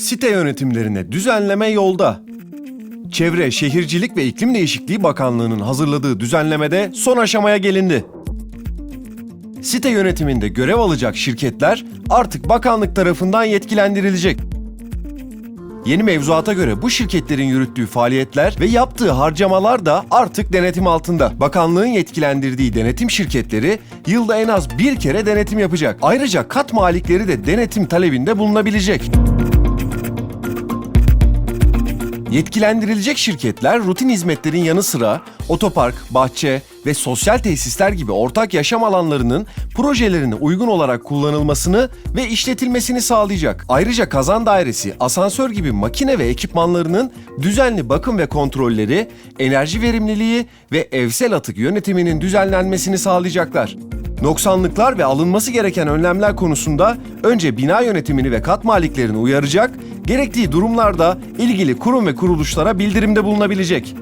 Site yönetimlerine düzenleme yolda. Çevre, Şehircilik ve İklim Değişikliği Bakanlığı'nın hazırladığı düzenlemede son aşamaya gelindi. Site yönetiminde görev alacak şirketler artık bakanlık tarafından yetkilendirilecek. Yeni mevzuata göre bu şirketlerin yürüttüğü faaliyetler ve yaptığı harcamalar da artık denetim altında. Bakanlığın yetkilendirdiği denetim şirketleri yılda en az bir kere denetim yapacak. Ayrıca kat malikleri de denetim talebinde bulunabilecek. Yetkilendirilecek şirketler rutin hizmetlerin yanı sıra otopark, bahçe ve sosyal tesisler gibi ortak yaşam alanlarının projelerine uygun olarak kullanılmasını ve işletilmesini sağlayacak. Ayrıca kazan dairesi, asansör gibi makine ve ekipmanlarının düzenli bakım ve kontrolleri, enerji verimliliği ve evsel atık yönetiminin düzenlenmesini sağlayacaklar. Noksanlıklar ve alınması gereken önlemler konusunda önce bina yönetimini ve kat maliklerini uyaracak, gerektiği durumlarda ilgili kurum ve kuruluşlara bildirimde bulunabilecek.